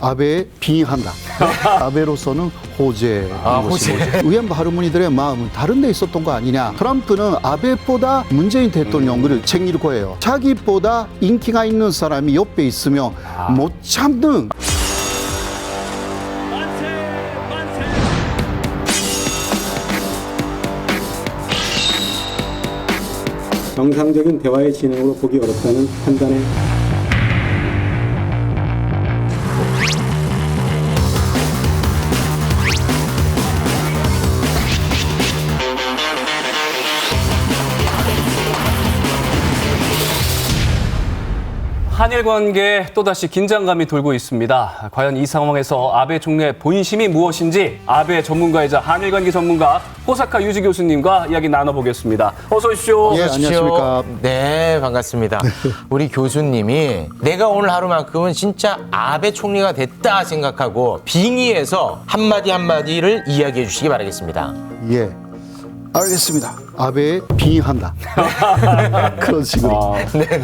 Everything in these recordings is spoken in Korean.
아베에 빙의한다. 아베로서는 호재인 아, 것이고 호재. 위안부 할머니들의 마음은 다른 데 있었던 거 아니냐. 트럼프는 아베보다 문재인 대통령을 챙길 거예요. 자기보다 인기가 있는 사람이 옆에 있으면 못 참는 정상적인 대화의 진행으로 보기 어렵다는 판단에 한일 관계에 또다시 긴장감이 돌고 있습니다. 과연 이 상황에서 아베 총리의 본심이 무엇인지 아베 전문가이자 한일 관계 전문가 호사카 유지 교수님과 이야기 나눠보겠습니다. 어서 오십시오. 예, 안녕하십니까. 네, 반갑습니다. 우리 교수님이 내가 오늘 하루만큼은 진짜 아베 총리가 됐다 생각하고 빙의해서 한마디 한마디를 이야기해 주시기 바라겠습니다. 예. 알겠습니다. 아베에 빙의한다. 그런 식으로. 아,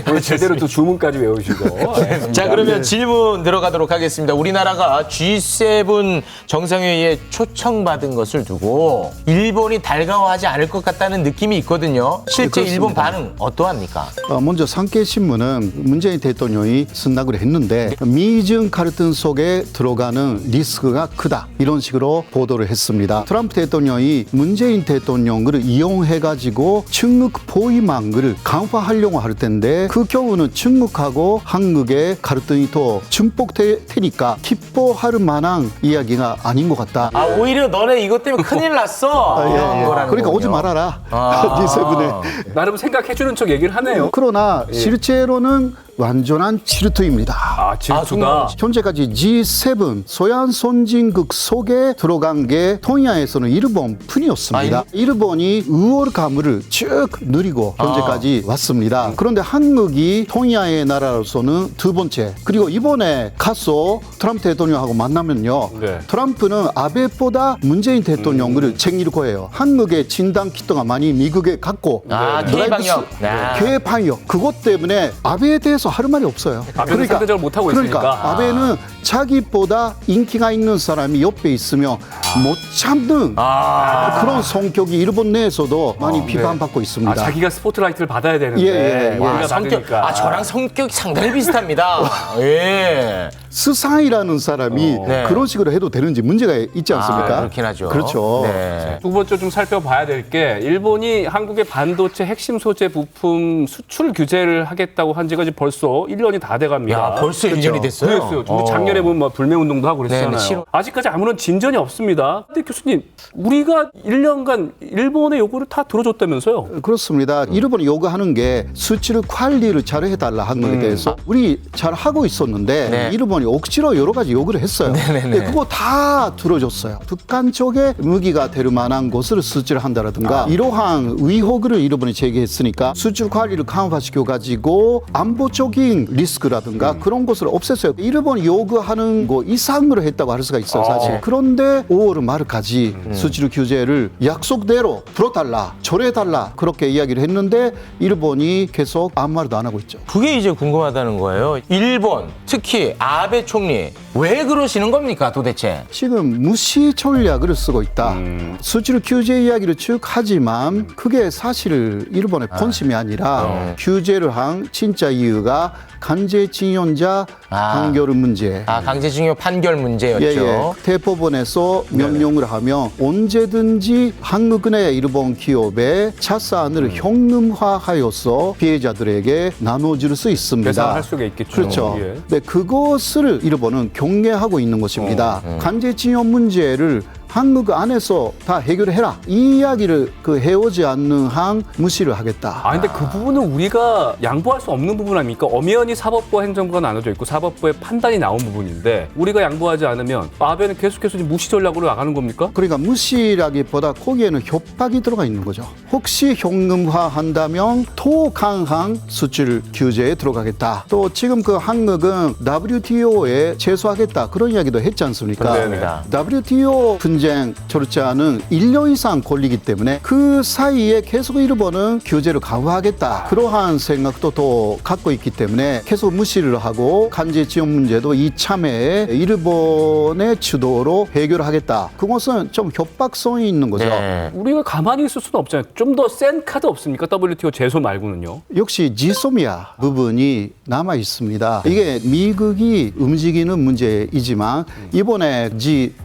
오늘 제대로 또 주문까지 외우시고. 예. 자, 그러면 질문 들어가도록 하겠습니다. 우리나라가 G7 정상회의에 초청받은 것을 두고 일본이 달가워하지 않을 것 같다는 느낌이 있거든요. 실제 네. 일본 반응 어떠합니까? 어, 먼저 상케신문은 문재인 대통령이 승낙을 했는데 미증 카르텔 속에 들어가는 리스크가 크다 이런 식으로 보도를 했습니다. 트럼프 대통령이 문재인 대통령을 이용해 가지고 중국 포위망을 강화하려고 할 텐데 그 경우는 중국하고 한국의 갈등이 더 증폭될 테니까 기뻐할 만한 이야기가 아닌 것 같다. 아, 오히려 너네 이것 때문에 큰일 났어. 아, 예, 예. 그러니까 오지 거군요. 말아라. 아. G7에. 나름 생각해주는 척 얘기를 하네요. 그러나 실제로는 완전한 질투입니다. 아, 질투가. 현재까지 G7 소양 선진국 속에 들어간 게 동양에서는 일본뿐이었습니다. 아, 일본이 우월감을 쭉 누리고 현재까지 왔습니다. 그런데 한국이 동양의 나라로서는 두 번째. 그리고 이번에 가서 트럼프 대통령하고 만나면요. 네. 트럼프는 아베보다 문재인 대통령을 챙길 거예요. 한국의 진단 키트가 많이 미국에 갔고 아, 드라이브 K-방역. 스- 아. K-방역. 그것 때문에 아베에 대해서 할 말이 없어요. 아베는 상대적으로 못하고 그러니까 있으니까. 아베는 자기보다 인기가 있는 사람이 옆에 있으면 못 참는 아. 그런 성격이 일본 내에서도 많이 비판받고 있습니다. 아, 자기가 스포트라이트를 받아야 되는데. 예, 예, 예. 우리가 아, 성격, 받으니까. 아, 저랑 성격이 상당히 비슷합니다. 예. 스상이라는 사람이 네. 그런 식으로 해도 되는지 문제가 있지 않습니까? 아, 그렇긴 하죠. 그렇죠. 네. 두 번째 좀 살펴봐야 될 게 일본이 한국의 반도체 핵심 소재 부품 수출 규제를 하겠다고 한 지가 이제 벌써 1년이 다 돼갑니다. 야, 벌써 일 1년이 됐어요? 그랬어요. 근데 작년에 보면 뭐 불매 운동도 하고 그랬잖아요. 네, 네, 싫어. 아직까지 아무런 진전이 없습니다. 근데 교수님, 우리가 1년간 일본의 요구를 다 들어줬다면서요? 그렇습니다. 일본이 요구하는 게 수출 관리를 잘 해달라 한 거에 대해서 우리 잘 하고 있었는데 음. 네. 일본이 억지로 여러 가지 요구를 했어요. 네네네. 근데 그거 다 들어줬어요. 북한 쪽에 무기가 될 만한 것을 수출한다라든가 아. 이러한 의혹을 일본이 제기했으니까 수출 관리를 강화시켜 가지고 안보적인 리스크라든가 음. 그런 것을 없앴어요. 일본이 요구하는 거 이상으로 했다고 할 수가 있어요, 사실. 네. 그런데 5월 말까지 음. 수출 규제를 약속대로 풀어달라, 절해달라 그렇게 이야기를 했는데 일본이 계속 아무 말도 안 하고 있죠. 그게 이제 궁금하다는 거예요. 일본, 특히 아베 총리, 왜 그러시는 겁니까, 도대체? 지금 무시 전략을 쓰고 있다. 수출 규제 이야기를 쭉 하지만 그게 사실 일본의 본심이 아니라 규제를 한 진짜 이유가 강제징용자 아. 판결 문제. 아, 강제징용 판결 문제였죠. 예, 예. 대법원에서 명령을 하면 언제든지 한국은행 일본 기업의 차산을 현금화하여서 피해자들에게 나눠줄 수 있습니다. 배상할 수가 있겠죠. 그렇죠. 예. 네, 그것을 일본은 경계하고 있는 것입니다. 어, 강제징용 문제를 한국 안에서 다 해결해라. 이 이야기를 그 해오지 않는 한 무시를 하겠다. 아 근데 그 부분은 우리가 양보할 수 없는 부분 아닙니까? 엄연히 사법부와 행정부가 나눠져 있고 사법부의 판단이 나온 부분인데 우리가 양보하지 않으면 아베는 계속해서 무시 전략으로 나가는 겁니까? 그러니까 무시라기보다 거기에는 협박이 들어가 있는 거죠. 혹시 현금화한다면 더 강한 수출 규제에 들어가겠다. 또 지금 그 한국은 WTO에 제소하겠다 그런 이야기도 했지 않습니까? 네네. WTO 분쟁 전쟁 졸지않은 1년 이상 걸리기 때문에 그 사이에 계속 일본은 규제를 강화하겠다. 그러한 생각도 또 갖고 있기 때문에 계속 무시를 하고 간제 지원 문제도 이참에 일본의 주도로 해결하겠다. 그것은 좀 협박성이 있는 거죠. 네. 우리가 가만히 있을 수는 없잖아요. 좀 더 센 카드 없습니까? WTO 제소 말고는요. 역시 지소미아 부분이 남아 있습니다. 이게 미국이 움직이는 문제이지만 이번에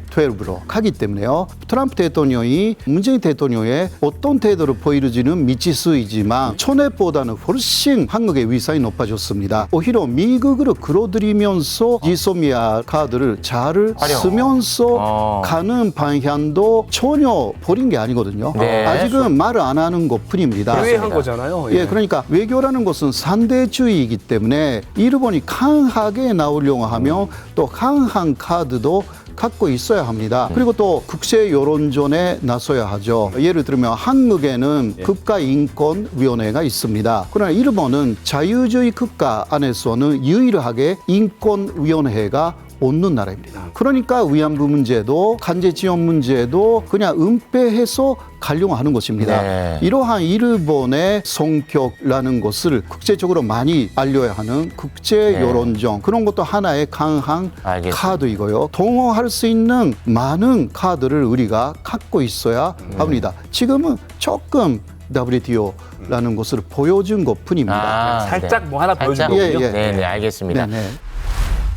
G12로 가기 때문에요. 트럼프 대통령이 문재인 대통령의 어떤 태도를 보이는지는 미지수이지만 천회보다는 훨씬 한국의 위상이 높아졌습니다. 오히려 미국으로 끌어들이면서 지소미아 카드를 잘. 쓰면서 어. 가는 방향도 전혀 버린 게 아니거든요. 네. 아직은 말을 안 하는 것 뿐입니다. 회의한 거잖아요. 예, 그러니까 외교라는 것은 상대주의이기 때문에 일본이 강하게 나오려고 하면 또 강한 카드도 갖고 있어야 합니다. 그리고 또 국제 여론전에 나서야 하죠. 예를 들면 한국에는 국가인권위원회가 있습니다. 그러나 일본은 자유주의 국가 안에서는 유일하게 인권위원회가 없는 나라입니다. 그러니까 위안부 문제도 간제 지원 문제도 그냥 은폐해서 가려고 하는 것입니다. 네. 이러한 일본의 성격라는 것을 국제적으로 많이 알려야 하는 국제 네. 여론정 그런 것도 하나의 강한 알겠습니다. 카드이고요. 동원할 수 있는 많은 카드를 우리가 갖고 있어야 네. 합니다. 지금은 조금 WTO라는 것을 보여준 것 뿐입니다. 아, 살짝 뭐 하나 보여준 살짝? 거군요. 예, 예. 네, 네, 알겠습니다. 네, 네.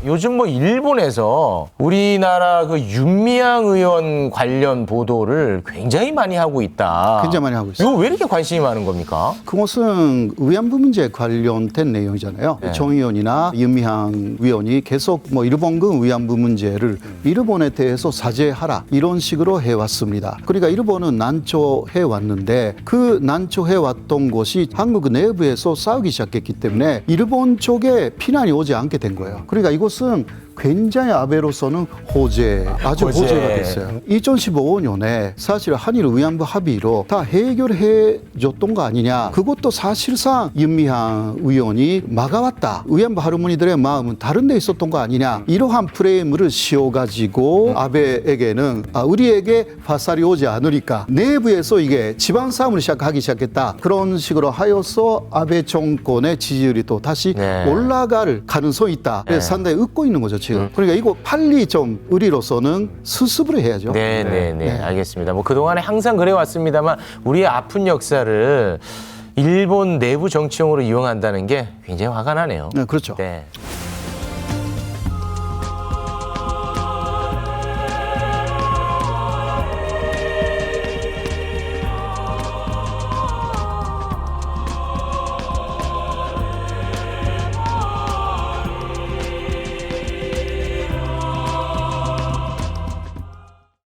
요즘 뭐 일본에서 우리나라 그 윤미향 의원 관련 보도를 굉장히 많이 하고 있다. 굉장히 많이 하고 있어요. 이거 왜 이렇게 관심이 많은 겁니까? 그것은 위안부 문제 관련된 내용이잖아요. 네. 정 의원이나 윤미향 위원이 계속 뭐 일본군 위안부 문제를 일본에 대해서 사죄하라 이런 식으로 해왔습니다. 그러니까 일본은 난초해 왔는데 그 난초해 왔던 것이 한국 내부에서 싸우기 시작했기 때문에 일본 쪽에 피난이 오지 않게 된 거예요. 그러니까 이것 은 굉장히 아베로서는 호재, 아주 호재. 호재. 가 됐어요. 2015년에 사실 한일 위안부 합의로 다 해결해 줬던 거 아니냐. 그것도 사실상 윤미향 의원이 막아왔다. 위안부 할머니들의 마음은 다른 데 있었던 거 아니냐. 이러한 프레임을 씌워가지고 아베에게는 아, 우리에게 화살이 오지 않으니까 내부에서 이게 지방 싸움을 시작하기 시작했다. 그런 식으로 하여서 아베 정권의 지지율이 또 다시 네. 올라갈 가능성이 있다. 그래서 네. 상당히 웃고 있는 거죠, 지금. 그러니까 이거 빨리 좀 우리로서는 수습을 해야죠. 네, 네, 네, 네. 알겠습니다. 뭐 그동안에 항상 그래 왔습니다만 우리의 아픈 역사를 일본 내부 정치용으로 이용한다는 게 굉장히 화가 나네요. 네, 그렇죠. 네.